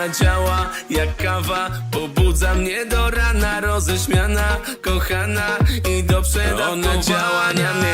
Ona działa jak kawa Pobudza mnie do rana Roześmiana, kochana I do przedawkowania Ona